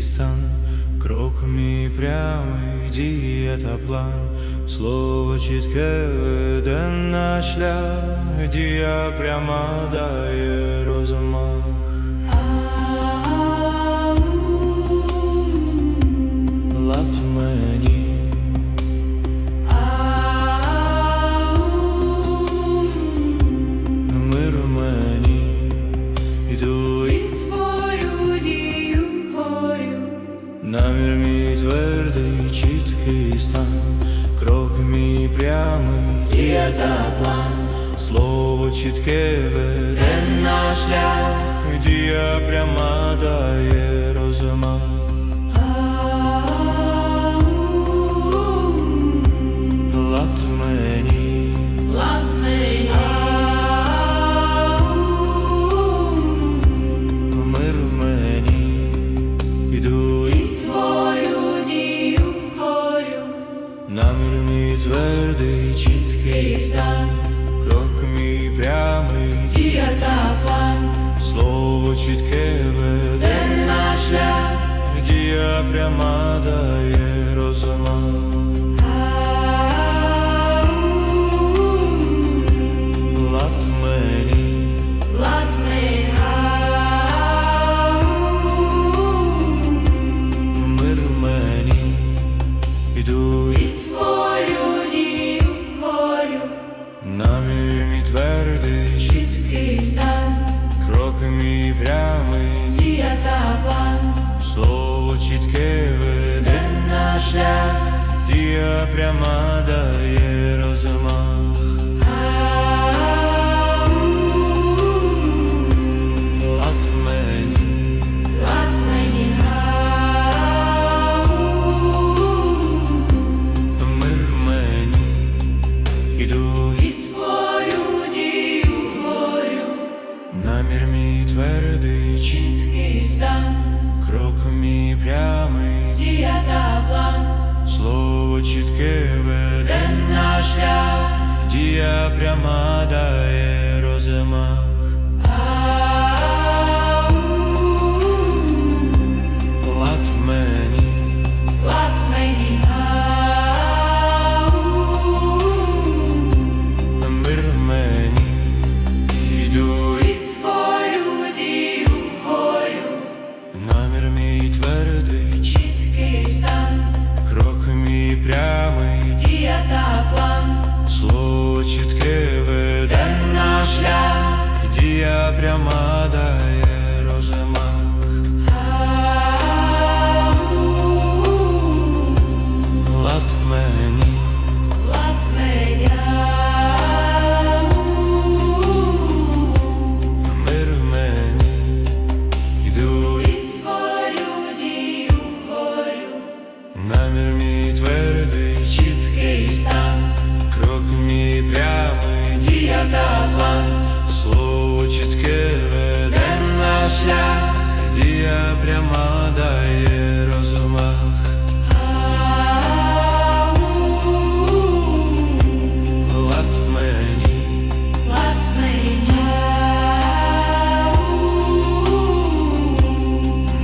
твердий, чіткий стан, крок мій прямий, дія та план, слово чітке веде на шлях, дія пряма дає Твердий, чіткий стан, крок мій прямий, дія та план, слово чітке веде. На шлях, дія пряма дає намір мій твердий, чіткий стан, крок мій прямий, дія та план, слово чітке веде. На шлях, дія пряма шлях, дія пряма дає розмах. Чітке веде. На шлях, дія пряма дає розмах. Лад мені, Лад мені, мир мені, іду пряма дає розмах. Лад мені, лад мені,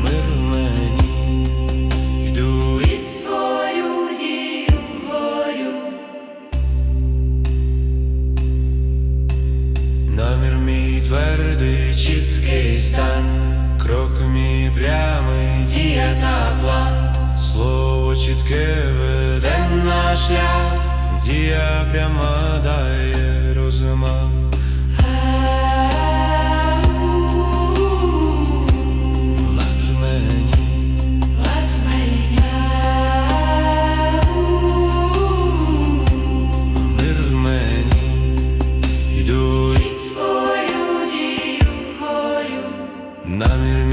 мир мені, іду і творю дію горю, намір мій твердий, чіткий стан, крок мій прямий, дія та план, слово чітке веде на шлях, дія пряма дає намір мій